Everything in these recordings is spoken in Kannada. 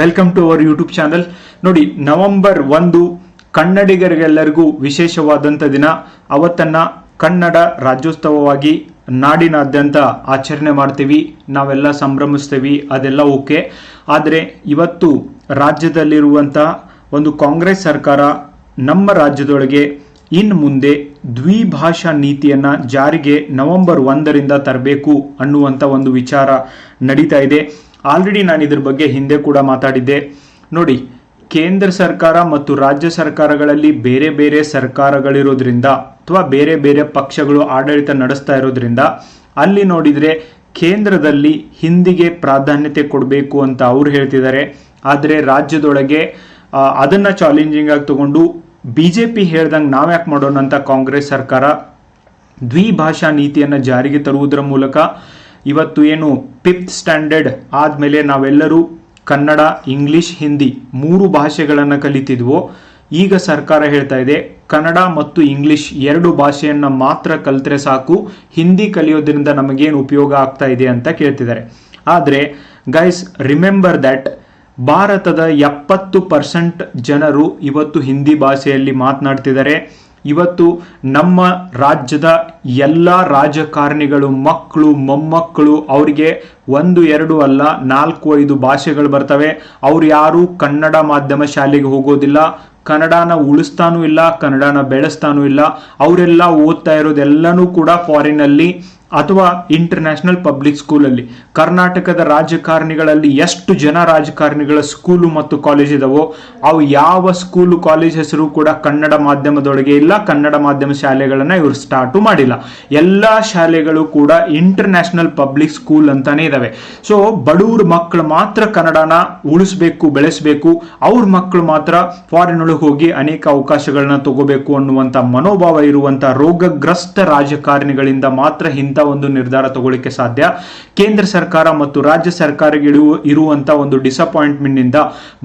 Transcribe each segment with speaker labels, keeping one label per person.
Speaker 1: Welcome to our YouTube channel ನೋಡಿ ನವೆಂಬರ್ ಒಂದು ಕನ್ನಡಿಗರಿಗೆಲ್ಲರಿಗೂ ವಿಶೇಷವಾದಂಥ ದಿನ. ಅವತ್ತನ್ನ ಕನ್ನಡ ರಾಜ್ಯೋತ್ಸವವಾಗಿ ನಾಡಿನಾದ್ಯಂತ ಆಚರಣೆ ಮಾಡ್ತೀವಿ. ನಾವೆಲ್ಲ ಸಂಭ್ರಮಿಸ್ತೀವಿ. ಅದೆಲ್ಲ ಓಕೆ. ಆದರೆ ಇವತ್ತು ರಾಜ್ಯದಲ್ಲಿರುವಂಥ ಒಂದು ಕಾಂಗ್ರೆಸ್ ಸರ್ಕಾರ ನಮ್ಮ ರಾಜ್ಯದೊಳಗೆ ಇನ್ನು ಮುಂದೆ ದ್ವಿಭಾಷಾ ನೀತಿಯನ್ನ ಜಾರಿಗೆ ನವೆಂಬರ್ ಒಂದರಿಂದ ತರಬೇಕು ಅನ್ನುವಂಥ ಒಂದು ವಿಚಾರ ನಡೀತಾ ಇದೆ. ಆಲ್ರೆಡಿ ನಾನು ಇದ್ರ ಬಗ್ಗೆ ಹಿಂದೆ ಕೂಡ ಮಾತಾಡಿದ್ದೆ. ನೋಡಿ, ಕೇಂದ್ರ ಸರ್ಕಾರ ಮತ್ತು ರಾಜ್ಯ ಸರ್ಕಾರಗಳಲ್ಲಿ ಬೇರೆ ಬೇರೆ ಸರ್ಕಾರಗಳಿರೋದ್ರಿಂದ ಅಥವಾ ಬೇರೆ ಬೇರೆ ಪಕ್ಷಗಳು ಆಡಳಿತ ನಡೆಸ್ತಾ ಇರೋದ್ರಿಂದ ಅಲ್ಲಿ ನೋಡಿದರೆ ಕೇಂದ್ರದಲ್ಲಿ ಹಿಂದಿಗೆ ಪ್ರಾಧಾನ್ಯತೆ ಕೊಡಬೇಕು ಅಂತ ಅವ್ರು ಹೇಳ್ತಿದ್ದಾರೆ. ಆದರೆ ರಾಜ್ಯದೊಳಗೆ ಅದನ್ನು ಚಾಲೆಂಜಿಂಗ್ ಆಗಿ ತಗೊಂಡು ಬಿ ಜೆ ಪಿ ಹೇಳ್ದಂಗೆ ನಾವ್ಯಾಕೆ ಮಾಡೋಣ ಅಂತ ಕಾಂಗ್ರೆಸ್ ಸರ್ಕಾರ ದ್ವಿಭಾಷಾ ನೀತಿಯನ್ನು ಜಾರಿಗೆ ತರುವುದರ ಮೂಲಕ ಇವತ್ತು ಏನು ಫಿಫ್ತ್ ಸ್ಟ್ಯಾಂಡರ್ಡ್ ಆದಮೇಲೆ ನಾವೆಲ್ಲರೂ ಕನ್ನಡ ಇಂಗ್ಲಿಷ್ ಹಿಂದಿ ಮೂರು ಭಾಷೆಗಳನ್ನು ಕಲಿತಿದ್ವೋ, ಈಗ ಸರ್ಕಾರ ಹೇಳ್ತಾ ಇದೆ ಕನ್ನಡ ಮತ್ತು ಇಂಗ್ಲಿಷ್ ಎರಡು ಭಾಷೆಯನ್ನು ಮಾತ್ರ ಕಲಿತರೆ ಸಾಕು ಹಿಂದಿ ಕಲಿಯೋದ್ರಿಂದ ನಮಗೇನು ಉಪಯೋಗ ಆಗ್ತಾ ಇದೆ ಅಂತ ಕೇಳ್ತಿದ್ದಾರೆ. ಆದರೆ ಗೈಸ್ ರಿಮೆಂಬರ್ ದ್ಯಾಟ್ ಭಾರತದ ಎಪ್ಪತ್ತು ಪರ್ಸೆಂಟ್ ಜನರು ಇವತ್ತು ಹಿಂದಿ ಭಾಷೆಯಲ್ಲಿ ಮಾತನಾಡ್ತಿದ್ದಾರೆ. ಇವತ್ತು ನಮ್ಮ ರಾಜ್ಯದ ಎಲ್ಲ ರಾಜಕಾರಣಿಗಳು, ಮಕ್ಕಳು, ಮೊಮ್ಮಕ್ಕಳು, ಅವರಿಗೆ ಒಂದು, ಎರಡು ಅಲ್ಲ, ನಾಲ್ಕು, ಐದು ಭಾಷೆಗಳು ಬರ್ತವೆ. ಅವ್ರು ಯಾರೂ ಕನ್ನಡ ಮಾಧ್ಯಮ ಶಾಲೆಗೆ ಹೋಗೋದಿಲ್ಲ. ಕನ್ನಡನ ಉಳಿಸ್ತಾನೂ ಇಲ್ಲ, ಕನ್ನಡನ ಬೆಳೆಸ್ತಾನೂ ಇಲ್ಲ. ಅವರೆಲ್ಲ ಓದ್ತಾ ಇರೋದೆಲ್ಲನೂ ಕೂಡ ಫಾರಿನಲ್ಲಿ ಅಥವಾ ಇಂಟರ್ನ್ಯಾಷನಲ್ ಪಬ್ಲಿಕ್ ಸ್ಕೂಲಲ್ಲಿ ಕರ್ನಾಟಕದ ರಾಜಕಾರಣಿಗಳಲ್ಲಿ ಎಷ್ಟು ಜನ ರಾಜಕಾರಣಿಗಳ ಸ್ಕೂಲು ಮತ್ತು ಕಾಲೇಜ್ ಇದಾವೋ, ಅವು ಯಾವ ಸ್ಕೂಲು ಕಾಲೇಜ್ ಹೆಸರು ಕೂಡ ಕನ್ನಡ ಮಾಧ್ಯಮದೊಳಗೆ ಇಲ್ಲ. ಕನ್ನಡ ಮಾಧ್ಯಮ ಶಾಲೆಗಳನ್ನು ಇವರು ಸ್ಟಾರ್ಟು ಮಾಡಿಲ್ಲ. ಎಲ್ಲ ಶಾಲೆಗಳು ಕೂಡ ಇಂಟರ್ನ್ಯಾಷನಲ್ ಪಬ್ಲಿಕ್ ಸ್ಕೂಲ್ ಅಂತಾನೆ ಇದಾವೆ. ಸೊ ಬಡವ್ರ ಮಕ್ಕಳು ಮಾತ್ರ ಕನ್ನಡನ ಉಳಿಸ್ಬೇಕು, ಬೆಳೆಸಬೇಕು. ಅವ್ರ ಮಕ್ಕಳು ಮಾತ್ರ ಫಾರಿನ್ ಒಳಗೆ ಹೋಗಿ ಅನೇಕ ಅವಕಾಶಗಳನ್ನ ತಗೋಬೇಕು ಅನ್ನುವಂಥ ಮನೋಭಾವ ಇರುವಂತ ರೋಗಗ್ರಸ್ತ ರಾಜಕಾರಣಿಗಳಿಂದ ಮಾತ್ರ ಒಂದು ನಿರ್ಧಾರ ತಗೊಳ್ಳಿಕ್ಕೆ ಸಾಧ್ಯ. ಕೇಂದ್ರ ಸರ್ಕಾರ ಮತ್ತು ರಾಜ್ಯ ಸರ್ಕಾರಗಳು ಇರುವಂತ ಒಂದು ಡಿಸಪಾಯಿಂಟ್ಮೆಂಟ್ನಿಂದ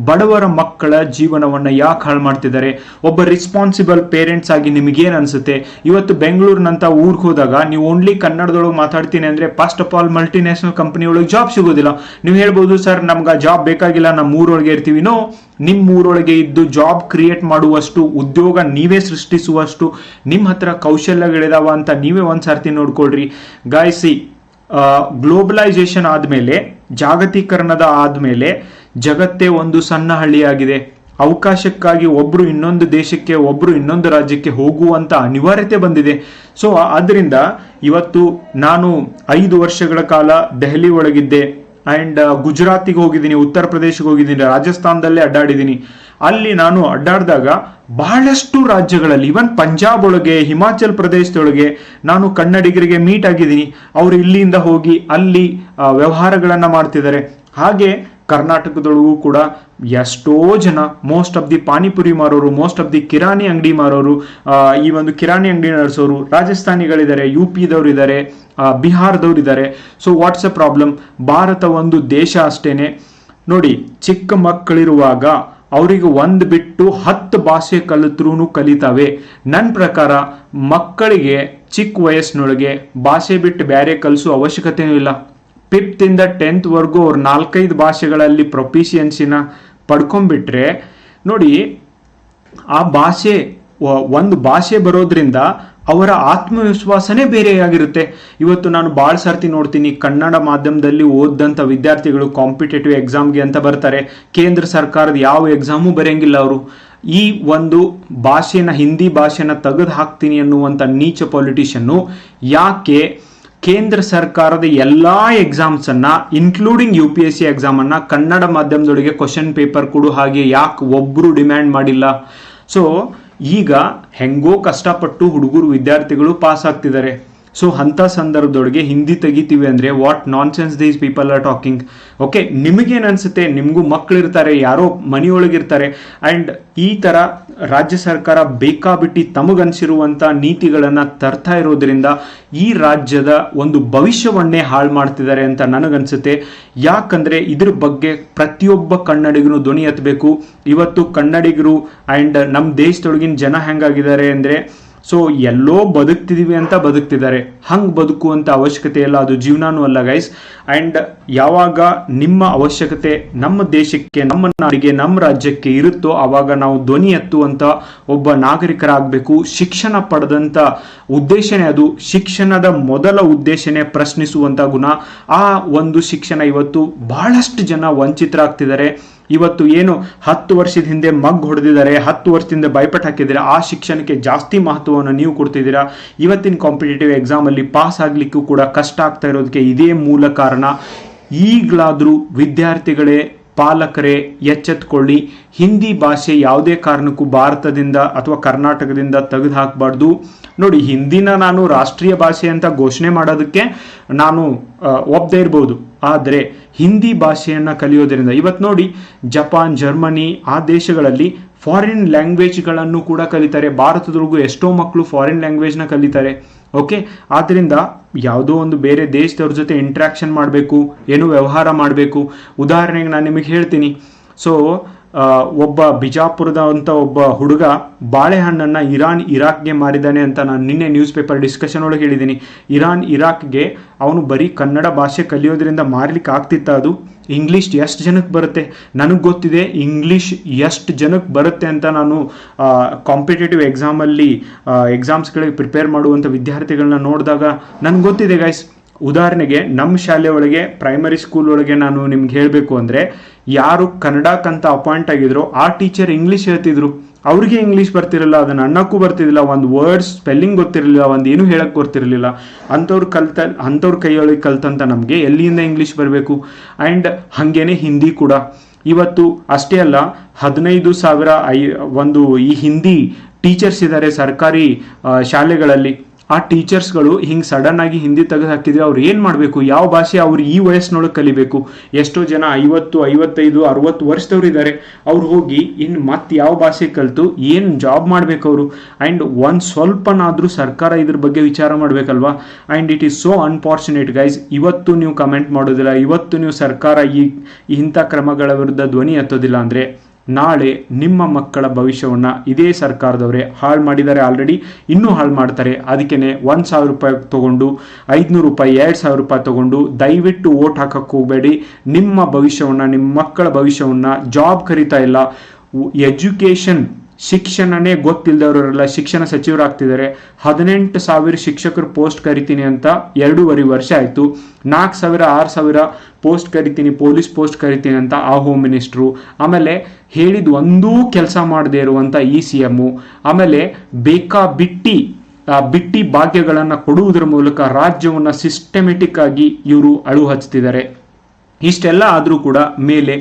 Speaker 1: ಬಡವರ ಮಕ್ಕಳ ಜೀವನವನ್ನ ಯಾಕೆ ಹಾಳು ಮಾಡ್ತಿದ್ದಾರೆ? ಒಬ್ಬ ರೆಸ್ಪಾನ್ಸಿಬಲ್ ಪೇರೆಂಟ್ಸ್ ಆಗಿ ನಿಮಗೇನು ಅನ್ಸುತ್ತೆ? ಇವತ್ತು ಬೆಂಗಳೂರಿನಂತ ಊರಿಗೆ ಹೋದಾಗ ನೀವು ಓನ್ಲಿ ಕನ್ನಡದೊಳಗೆ ಮಾತಾಡ್ತೀನಿ ಅಂದ್ರೆ first of all multinational company ಒಳಗೆ ಜಾಬ್ ಸಿಗೋದಿಲ್ಲ. ನೀವು ಹೇಳ್ಬೋದು, ಸರ್, ನಮ್ಗೆ ಜಾಬ್ ಬೇಕಾಗಿಲ್ಲ ನಮ್ಮ ಊರೊಳಗೆ ಇರ್ತೀವಿ. ನೋ ನಿಮ್ಮ ಊರೊಳಗೆ ಇದ್ದು ಜಾಬ್ ಕ್ರಿಯೇಟ್ ಮಾಡುವಷ್ಟು, ಉದ್ಯೋಗ ನೀವೇ ಸೃಷ್ಟಿಸುವಷ್ಟು ನಿಮ್ಮ ಹತ್ರ ಕೌಶಲ್ಯಗಳಿದಾವ ಅಂತ ನೀವೇ ಒಂದು ಸರ್ತಿ ನೋಡ್ಕೊಳ್ರಿ. ಗಾಯಸಿ ಗ್ಲೋಬಲೈಸೇಷನ್ ಆದಮೇಲೆ, ಜಾಗತೀಕರಣದ ಆದಮೇಲೆ ಜಗತ್ತೇ ಒಂದು ಸಣ್ಣ ಹಳ್ಳಿಯಾಗಿದೆ. ಅವಕಾಶಕ್ಕಾಗಿ ಒಬ್ರು ಇನ್ನೊಂದು ದೇಶಕ್ಕೆ, ಒಬ್ರು ಇನ್ನೊಂದು ರಾಜ್ಯಕ್ಕೆ ಹೋಗುವಂತ ಅನಿವಾರ್ಯತೆ ಬಂದಿದೆ. ಸೊ ಅದರಿಂದ ಇವತ್ತು ನಾನು ಐದು ವರ್ಷಗಳ ಕಾಲ ದೆಹಲಿ ಒಳಗಿದ್ದೆ ಅಂಡ್ ಗುಜರಾತಿಗೆ ಹೋಗಿದ್ದೀನಿ, ಉತ್ತರ ಪ್ರದೇಶಕ್ಕೆ ಹೋಗಿದ್ದೀನಿ, ರಾಜಸ್ಥಾನದಲ್ಲೇ ಅಡ್ಡಾಡಿದ್ದೀನಿ. ಅಲ್ಲಿ ನಾನು ಅಡ್ಡಾಡಿದಾಗ ಬಹಳಷ್ಟು ರಾಜ್ಯಗಳಲ್ಲಿ ಇವನ್ ಪಂಜಾಬ್ ಒಳಗೆ, ಹಿಮಾಚಲ್ ಪ್ರದೇಶದೊಳಗೆ ನಾನು ಕನ್ನಡಿಗರಿಗೆ ಮೀಟ್ ಆಗಿದ್ದೀನಿ. ಅವರು ಇಲ್ಲಿಂದ ಹೋಗಿ ಅಲ್ಲಿ ವ್ಯವಹಾರಗಳನ್ನ ಮಾಡ್ತಿದ್ದಾರೆ. ಹಾಗೆ ಕರ್ನಾಟಕದೊಳಗೂ ಕೂಡ ಎಷ್ಟೋ ಜನ ಮೋಸ್ಟ್ ಆಫ್ ದಿ ಪಾನಿಪುರಿ ಮಾರೋರು ಮೋಸ್ಟ್ ಆಫ್ ದಿ ಕಿರಾಣಿ ಅಂಗಡಿ ಮಾರೋರು ಈ ಒಂದು ಕಿರಾಣಿ ಅಂಗಡಿ ನಡೆಸೋರು, ರಾಜಸ್ಥಾನಿಗಳಿದ್ದಾರೆ ಯು ಪಿದವ್ರು ಇದ್ದಾರೆ ಬಿಹಾರದವ್ರು ಇದ್ದಾರೆ. So what's a problem Bharat ಒಂದು ದೇಶ ಅಷ್ಟೇನೆ. ನೋಡಿ, ಚಿಕ್ಕ ಮಕ್ಕಳಿರುವಾಗ ಅವರಿಗೆ ಒಂದು ಬಿಟ್ಟು ಹತ್ತು ಭಾಷೆ ಕಲಿತ್ರೂ ಕಲಿತಾವೆ. ನನ್ನ ಪ್ರಕಾರ ಮಕ್ಕಳಿಗೆ ಚಿಕ್ಕ ವಯಸ್ಸಿನೊಳಗೆ ಭಾಷೆ ಬಿಟ್ಟು ಬೇರೆ ಕಲಿಸೋ ಅವಶ್ಯಕತೆಯೂ ಇಲ್ಲ. ಫಿಫ್ತ್ ಇಂದ ಟೆಂತ್ ವರ್ಗೂ ಅವ್ರು ನಾಲ್ಕೈದು ಭಾಷೆಗಳಲ್ಲಿ ಪ್ರೊಫಿಷಿಯನ್ಸಿನ ಪಡ್ಕೊಂಡ್ಬಿಟ್ರೆ, ನೋಡಿ, ಆ ಭಾಷೆ ಒಂದು ಭಾಷೆ ಬರೋದ್ರಿಂದ ಅವರ ಆತ್ಮವಿಶ್ವಾಸನೇ ಬೇರೆಯಾಗಿರುತ್ತೆ. ಇವತ್ತು ನಾನು ಭಾಳ ಸರ್ತಿ ನೋಡ್ತೀನಿ, ಕನ್ನಡ ಮಾಧ್ಯಮದಲ್ಲಿ ಓದಿದಂಥ ವಿದ್ಯಾರ್ಥಿಗಳು ಕಾಂಪಿಟೇಟಿವ್ ಎಕ್ಸಾಮ್ಗೆ ಅಂತ ಬರ್ತಾರೆ. ಕೇಂದ್ರ ಸರ್ಕಾರದ ಯಾವ ಎಕ್ಸಾಮು ಬರೆಯಂಗಿಲ್ಲ ಅವರು. ಈ ಒಂದು ಭಾಷೆನ, ಹಿಂದಿ ಭಾಷೆನ ತೆಗೆದು ಹಾಕ್ತೀನಿ ಅನ್ನುವಂಥ ನೀಚ ಪೊಲಿಟಿಷನ್ನು ಯಾಕೆ ಕೇಂದ್ರ ಸರ್ಕಾರದ ಎಲ್ಲಾ ಎಕ್ಸಾಮ್ಸ್ ಅನ್ನ including U P S C exam ಅನ್ನ, ಕನ್ನಡ ಮಾಧ್ಯಮದೊಳಗೆ ಕ್ವಶನ್ ಪೇಪರ್ ಕೊಡು ಹಾಗೆ ಯಾಕೆ ಒಬ್ರು ಡಿಮ್ಯಾಂಡ್ ಮಾಡಿಲ್ಲ. ಸೊ ಈಗ ಹೆಂಗೋ ಕಷ್ಟಪಟ್ಟು ಹುಡುಗರು, ವಿದ್ಯಾರ್ಥಿಗಳು ಪಾಸ್ ಆಗ್ತಿದ್ದಾರೆ. ಸೊ ಅಂಥ ಸಂದರ್ಭದೊಳಗೆ ಹಿಂದಿ ತೆಗಿತೀವಿ ಅಂದರೆ what nonsense these people are talking okay ನಿಮಗೇನು ಅನಿಸುತ್ತೆ ನಿಮಗೂ ಮಕ್ಕಳಿರ್ತಾರೆ ಯಾರೋ ಮನೆಯೊಳಗಿರ್ತಾರೆ. ಆ್ಯಂಡ್ ಈ ಥರ ರಾಜ್ಯ ಸರ್ಕಾರ ಬೇಕಾಬಿಟ್ಟಿ ತಮಗನ್ಸಿರುವಂಥ ನೀತಿಗಳನ್ನು ತರ್ತಾ ಇರೋದ್ರಿಂದ ಈ ರಾಜ್ಯದ ಒಂದು ಭವಿಷ್ಯವನ್ನೇ ಹಾಳು ಮಾಡ್ತಿದ್ದಾರೆ ಅಂತ ನನಗನ್ಸುತ್ತೆ. ಯಾಕಂದರೆ ಇದ್ರ ಬಗ್ಗೆ ಪ್ರತಿಯೊಬ್ಬ ಕನ್ನಡಿಗರು ಧ್ವನಿ ಎತ್ತಬೇಕು ಇವತ್ತು ಕನ್ನಡಿಗರು ಆ್ಯಂಡ್ ನಮ್ಮ ದೇಶದೊಳಗಿನ ಜನ ಹೆಂಗಾಗಿದ್ದಾರೆ ಅಂದರೆ ಸೊ ಎಲ್ಲೋ ಬದುಕ್ತಿದೀವಿ ಅಂತ ಬದುಕ್ತಿದ್ದಾರೆ. ಹಂಗೆ ಬದುಕುವಂಥ ಅವಶ್ಯಕತೆ ಇಲ್ಲ. ಅದು ಜೀವನನೂ ಅಲ್ಲ ಗೈಸ್ ಆ್ಯಂಡ್ ಯಾವಾಗ ನಿಮ್ಮ ಅವಶ್ಯಕತೆ ನಮ್ಮ ದೇಶಕ್ಕೆ, ನಮ್ಮ ನಾಡಿಗೆ, ನಮ್ಮ ರಾಜ್ಯಕ್ಕೆ ಇರುತ್ತೋ ಆವಾಗ ನಾವು ಧ್ವನಿ ಎತ್ತುವಂಥ ಒಬ್ಬ ನಾಗರಿಕರಾಗಬೇಕು. ಶಿಕ್ಷಣ ಪಡೆದಂಥ ಉದ್ದೇಶನೇ ಅದು. ಶಿಕ್ಷಣದ ಮೊದಲ ಉದ್ದೇಶನೇ ಪ್ರಶ್ನಿಸುವಂಥ ಗುಣ. ಆ ಒಂದು ಶಿಕ್ಷಣ ಇವತ್ತು ಬಹಳಷ್ಟು ಜನ ವಂಚಿತರಾಗ್ತಿದ್ದಾರೆ. ಇವತ್ತು ಏನು ಹತ್ತು ವರ್ಷದ ಹಿಂದೆ ಮಗ್ ಹೊಡೆದಿದ್ದಾರೆ, ಹತ್ತು ವರ್ಷದಿಂದ ಬೈಪಟ್ ಹಾಕಿದ್ದೀರಾ, ಆ ಶಿಕ್ಷಣಕ್ಕೆ ಜಾಸ್ತಿ ಮಹತ್ವವನ್ನು ನೀವು ಕೊಡ್ತಿದ್ದೀರಾ? ಇವತ್ತಿನ ಕಾಂಪಿಟೇಟಿವ್ ಎಕ್ಸಾಮಲ್ಲಿ ಪಾಸ್ ಆಗಲಿಕ್ಕೂ ಕೂಡ ಕಷ್ಟ ಆಗ್ತಾ ಇರೋದಕ್ಕೆ ಇದೇ ಮೂಲ ಕಾರಣ. ಈಗಲಾದರೂ ವಿದ್ಯಾರ್ಥಿಗಳೇ ಪಾಲಕರೇ, ಎಚ್ಚೆತ್ಕೊಳ್ಳಿ. ಹಿಂದಿ ಭಾಷೆ ಯಾವುದೇ ಕಾರಣಕ್ಕೂ ಭಾರತದಿಂದ ಅಥವಾ ಕರ್ನಾಟಕದಿಂದ ತೆಗೆದು ಹಾಕಬಾರ್ದು ನೋಡಿ, ಹಿಂದಿನ ನಾನು ರಾಷ್ಟ್ರೀಯ ಭಾಷೆ ಅಂತ ಘೋಷಣೆ ಮಾಡೋದಕ್ಕೆ ನಾನು ಒಪ್ಪದೆ ಇರ್ಬೋದು. ಆದರೆ ಹಿಂದಿ ಭಾಷೆಯನ್ನು ಕಲಿಯೋದರಿಂದ ಇವತ್ತು ನೋಡಿ, ಜಪಾನ್, ಜರ್ಮನಿ ಆ ದೇಶಗಳಲ್ಲಿ ಫಾರಿನ್ ಲ್ಯಾಂಗ್ವೇಜ್ಗಳನ್ನು ಕೂಡ ಕಲಿತಾರೆ. ಭಾರತದೊಳಗೂ ಎಷ್ಟೋ ಮಕ್ಕಳು ಫಾರಿನ್ ಲ್ಯಾಂಗ್ವೇಜ್ನ ಕಲಿತಾರೆ. ಓಕೆ ಆದ್ದರಿಂದ ಯಾವುದೋ ಒಂದು ಬೇರೆ ದೇಶದವ್ರ ಜೊತೆ ಇಂಟ್ರ್ಯಾಕ್ಷನ್ ಮಾಡಬೇಕು, ಏನು ವ್ಯವಹಾರ ಮಾಡಬೇಕು. ಉದಾಹರಣೆಗೆ ನಾನು ನಿಮಗೆ ಹೇಳ್ತೀನಿ. ಸೊ ಒಬ್ಬ ಬಿಜಾಪುರದ ಅಂತ ಒಬ್ಬ ಹುಡುಗ ಬಾಳೆಹಣ್ಣನ್ನು ಇರಾನ್, ಇರಾಕ್ಗೆ ಮಾರಿದ್ದಾನೆ ಅಂತ ನಾನು ನಿನ್ನೆ ನ್ಯೂಸ್ ಪೇಪರ್ ಡಿಸ್ಕಷನ್ ಒಳಗೆ ಹೇಳಿದ್ದೀನಿ ಇರಾನ್, ಇರಾಕ್ಗೆ ಅವನು ಬರೀ ಕನ್ನಡ ಭಾಷೆ ಕಲಿಯೋದ್ರಿಂದ ಮಾರ್ಲಿಕ್ಕೆ ಆಗ್ತಿತ್ತ ಅದು? ಇಂಗ್ಲೀಷ್ ಎಷ್ಟು ಜನಕ್ಕೆ ಬರುತ್ತೆ? ನನಗೆ ಗೊತ್ತಿದೆ ಇಂಗ್ಲೀಷ್ ಎಷ್ಟು ಜನಕ್ಕೆ ಬರುತ್ತೆ ಅಂತ ನಾನು ಕಾಂಪಿಟೇಟಿವ್ ಎಕ್ಸಾಮಲ್ಲಿ ಎಕ್ಸಾಮ್ಸ್ಗಳಿಗೆ ಪ್ರಿಪೇರ್ ಮಾಡುವಂಥ ವಿದ್ಯಾರ್ಥಿಗಳನ್ನ ನೋಡಿದಾಗ ನನಗೆ ಗೊತ್ತಿದೆ ಗೈಸ್ ಉದಾಹರಣೆಗೆ ನಮ್ಮ ಶಾಲೆ ಒಳಗೆ ಪ್ರೈಮರಿ ಸ್ಕೂಲ್ ಒಳಗೆ ನಾನು ನಿಮ್ಗೆ ಹೇಳಬೇಕು ಅಂದರೆ, ಯಾರು ಕನ್ನಡಕ್ಕಂತ ಅಪಾಯಿಂಟ್ ಆಗಿದ್ರು, ಆ ಟೀಚರ್ ಇಂಗ್ಲೀಷ್ ಹೇಳ್ತಿದ್ರು. ಅವ್ರಿಗೆ ಇಂಗ್ಲೀಷ್ ಬರ್ತಿರಲಿಲ್ಲ ಅದನ್ನ ಅನ್ನಕ್ಕೂ ಬರ್ತಿರಲಿಲ್ಲ ಒಂದು ವರ್ಡ್ಸ್ ಸ್ಪೆಲ್ಲಿಂಗ್ ಗೊತ್ತಿರಲಿಲ್ಲ, ಒಂದು ಏನು ಹೇಳಕ್ಕೆ ಗೊತ್ತಿರಲಿಲ್ಲ ಅಂಥವ್ರು ಕಲ್ತ, ಅಂಥವ್ರ ಕೈಯೊಳಗೆ ಕಲ್ತಂತ ನಮಗೆ ಎಲ್ಲಿಂದ ಇಂಗ್ಲೀಷ್ ಬರಬೇಕು? ಆ್ಯಂಡ್ ಹಾಗೇನೆ ಹಿಂದಿ ಕೂಡ. ಇವತ್ತು ಅಷ್ಟೇ ಅಲ್ಲ, ಹದಿನೈದು ಸಾವಿರ ಐ, ಒಂದು ಈ ಹಿಂದಿ ಟೀಚರ್ಸ್ ಇದ್ದಾರೆ ಸರ್ಕಾರಿ ಶಾಲೆಗಳಲ್ಲಿ. ಆ ಟೀಚರ್ಸ್ಗಳು ಹಿಂಗೆ ಸಡನ್ ಆಗಿ ಹಿಂದಿ ತೆಗೆದು ಹಾಕಿದ್ರೆ ಅವ್ರು ಏನು ಮಾಡಬೇಕು? ಯಾವ ಭಾಷೆ ಅವ್ರು ಈ ವಯಸ್ಸಿನೊಳಗೆ ಕಲಿಬೇಕು? ಎಷ್ಟೋ ಜನ ಐವತ್ತು, ಐವತ್ತೈದು, ಅರವತ್ತು ವರ್ಷದವ್ರು ಇದ್ದಾರೆ ಅವ್ರು ಹೋಗಿ ಇನ್ನು ಮತ್ತೆ ಯಾವ ಭಾಷೆ ಕಲಿತು, ಏನು ಜಾಬ್ ಮಾಡಬೇಕು ಅವರು? ಆ್ಯಂಡ್ ಒಂದು ಸ್ವಲ್ಪನಾದರೂ ಸರ್ಕಾರ ಇದ್ರ ಬಗ್ಗೆ ವಿಚಾರ ಮಾಡಬೇಕಲ್ವಾ? And it is so unfortunate guys, ಇವತ್ತು ನೀವು ಕಮೆಂಟ್ ಮಾಡೋದಿಲ್ಲ, ಇವತ್ತು ನೀವು ಸರ್ಕಾರ ಈ, ಇಂಥ ಕ್ರಮಗಳ ವಿರುದ್ಧ ಧ್ವನಿ ಎತ್ತೋದಿಲ್ಲ ಅಂದರೆ ನಾಳೆ ನಿಮ್ಮ ಮಕ್ಕಳ ಭವಿಷ್ಯವನ್ನು ಇದೇ ಸರ್ಕಾರದವರೇ ಹಾಳು ಮಾಡಿದ್ದಾರೆ ಆಲ್ರೆಡಿ ಇನ್ನೂ ಹಾಳು ಮಾಡ್ತಾರೆ. ಅದಕ್ಕೇ ಒಂದು ಸಾವಿರ ರೂಪಾಯಿ ತೊಗೊಂಡು, ಐದುನೂರು ರೂಪಾಯಿ, ಎರಡು ಸಾವಿರ ರೂಪಾಯಿ ತೊಗೊಂಡು ದಯವಿಟ್ಟು ಓಟ್ ಹಾಕಕ್ಕೆ ಹೋಗಬೇಡಿ. ನಿಮ್ಮ ಭವಿಷ್ಯವನ್ನು, ನಿಮ್ಮ ಮಕ್ಕಳ ಭವಿಷ್ಯವನ್ನು ಜಾಬ್ ಕರಿತಾ ಇಲ್ಲ. ಎಜುಕೇಷನ್ ಶಿಕ್ಷಣನೇ ಗೊತ್ತಿಲ್ಲದವರೆಲ್ಲ ಶಿಕ್ಷಣ ಸಚಿವರಾಗ್ತಿದ್ದಾರೆ. ಹದಿನೆಂಟು ಸಾವಿರ ಶಿಕ್ಷಕರು ಪೋಸ್ಟ್ ಕರಿತೀನಿ ಅಂತ ಎರಡೂವರೆ ವರ್ಷ ಆಯಿತು. ನಾಲ್ಕು ಸಾವಿರ, ಆರು ಸಾವಿರ ಪೋಸ್ಟ್ ಕರಿತೀನಿ, ಪೊಲೀಸ್ ಪೋಸ್ಟ್ ಕರಿತೀನಿ ಅಂತ ಆ ಹೋಮ್ ಮಿನಿಸ್ಟ್ರು ಆಮೇಲೆ ಹೇಳಿದ ಒಂದೂ ಕೆಲಸ ಮಾಡದೇ ಇರುವಂಥ ಇ ಸಿ ಎಮ್ಮು ಆಮೇಲೆ ಬೇಕಾ ಬಿಟ್ಟಿ ಬಿಟ್ಟಿ ಭಾಗ್ಯಗಳನ್ನು ಕೊಡುವುದರ ಮೂಲಕ ರಾಜ್ಯವನ್ನು ಸಿಸ್ಟಮೆಟಿಕ್ ಆಗಿ ಇವರು ಅಳು ಹಚ್ತಿದ್ದಾರೆ. ಇಷ್ಟೆಲ್ಲ ಆದರೂ ಕೂಡ ಮೇಲೆ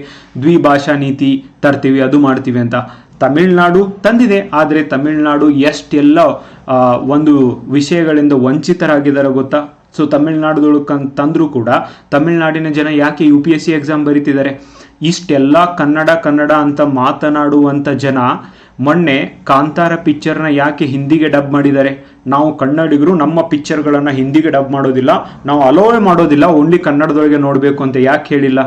Speaker 1: ದ್ವಿಭಾಷಾ ನೀತಿ ತರ್ತೀವಿ, ಅದು ಮಾಡ್ತೀವಿ ಅಂತ. ತಮಿಳ್ನಾಡು ತಂದಿದೆ, ಆದರೆ ತಮಿಳ್ನಾಡು ಎಷ್ಟೆಲ್ಲ ಒಂದು ವಿಷಯಗಳಿಂದ ವಂಚಿತರಾಗಿದ್ದಾರೆ ಗೊತ್ತಾ? ಸೊ ತಮಿಳ್ನಾಡುದೊಳಗೆ ತಂದರೂ ಕೂಡ ತಮಿಳ್ನಾಡಿನ ಜನ ಯಾಕೆ U P S C exam ಬರೀತಿದ್ದಾರೆ? ಇಷ್ಟೆಲ್ಲ ಕನ್ನಡ ಕನ್ನಡ ಅಂತ ಮಾತನಾಡುವಂಥ ಜನ ಮೊನ್ನೆ ಕಾಂತಾರ ಪಿಕ್ಚರ್ನ ಯಾಕೆ ಹಿಂದಿಗೆ ಡಬ್ ಮಾಡಿದ್ದಾರೆ? ನಾವು ಕನ್ನಡಿಗರು ನಮ್ಮ ಪಿಕ್ಚರ್ಗಳನ್ನು ಹಿಂದಿಗೆ ಡಬ್ ಮಾಡೋದಿಲ್ಲ, ನಾವು ಅಲೋವೆ ಮಾಡೋದಿಲ್ಲ, ಓನ್ಲಿ ಕನ್ನಡದೊಳಗೆ ನೋಡಬೇಕು ಅಂತ ಯಾಕೆ ಹೇಳಿಲ್ಲ?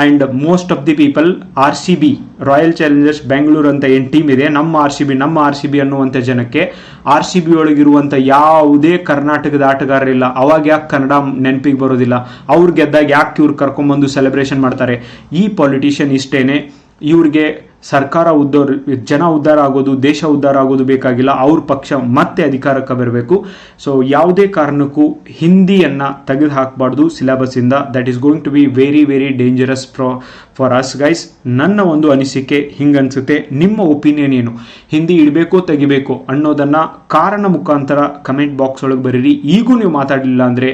Speaker 1: And most of the people, R C B, Royal Challengers Bengaluru ಅಂತ ಏನು ಟೀಮ್ ಇದೆ, ನಮ್ಮ ಆರ್ ಸಿ ಬಿ, ನಮ್ಮ ಆರ್ ಸಿ ಬಿ ಅನ್ನುವಂಥ ಜನಕ್ಕೆ ಆರ್ ಸಿ ಬಿ ಒಳಗಿರುವಂಥ ಯಾವುದೇ ಕರ್ನಾಟಕದ ಆಟಗಾರರಿಲ್ಲ. ಅವಾಗ ಯಾಕೆ ಕನ್ನಡ ನೆನಪಿಗೆ ಬರೋದಿಲ್ಲ? ಅವ್ರು ಗೆದ್ದಾಗ ಯಾಕೆ ಇವ್ರು ಕರ್ಕೊಂಬಂದು ಸೆಲೆಬ್ರೇಷನ್ ಮಾಡ್ತಾರೆ? ಈ ಪಾಲಿಟಿಷಿಯನ್ ಇಷ್ಟೇನೆ. ಇವ್ರಿಗೆ ಸರ್ಕಾರ ಉದ್ಧಾರ, ಜನ ಉದ್ಧಾರ ಆಗೋದು, ದೇಶ ಉದ್ಧಾರ ಆಗೋದು ಬೇಕಾಗಿಲ್ಲ, ಅವ್ರ ಪಕ್ಷ ಮತ್ತೆ ಅಧಿಕಾರಕ್ಕೆ ಬರಬೇಕು. ಸೊ ಯಾವುದೇ ಕಾರಣಕ್ಕೂ ಹಿಂದಿಯನ್ನು ತೆಗೆದು ಹಾಕಬಾರ್ದು ಸಿಲೆಬಸ್ಸಿಂದ. That is going to be very very dangerous ಫ್ರಾ for us guys ನನ್ನ ಒಂದು ಅನಿಸಿಕೆ ಹಿಂಗನ್ಸುತ್ತೆ. ನಿಮ್ಮ ಒಪಿನಿಯನ್ ಏನು? ಹಿಂದಿ ಇಡಬೇಕು, ತೆಗಿಬೇಕು ಅನ್ನೋದನ್ನು ಕಾರಣ ಮುಖಾಂತರ ಕಮೆಂಟ್ ಬಾಕ್ಸ್ ಒಳಗೆ ಬರೀರಿ. ಈಗೂ ನೀವು ಮಾತಾಡಲಿಲ್ಲ ಅಂದರೆ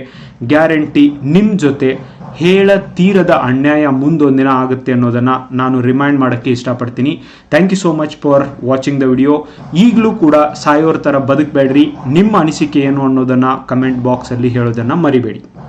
Speaker 1: ಗ್ಯಾರಂಟಿ ನಿಮ್ಮ ಜೊತೆ. ಹೇಳ ತೀರದ ಅನ್ಯಾಯ ಮುಂದೊಂದಿನ ಆಗುತ್ತೆ ಅನ್ನೋದನ್ನು ನಾನು ರಿಮೈಂಡ್ ಮಾಡೋಕ್ಕೆ ಇಷ್ಟಪಡ್ತೀನಿ. Thank you so much for watching the video ಈಗಲೂ ಕೂಡ ಸಾಯೋರ ಥರ ಬದುಕಬೇಡ್ರಿ. ನಿಮ್ಮ ಅನಿಸಿಕೆ ಏನು ಅನ್ನೋದನ್ನು ಕಮೆಂಟ್ ಬಾಕ್ಸಲ್ಲಿ ಹೇಳೋದನ್ನು ಮರಿಬೇಡಿ.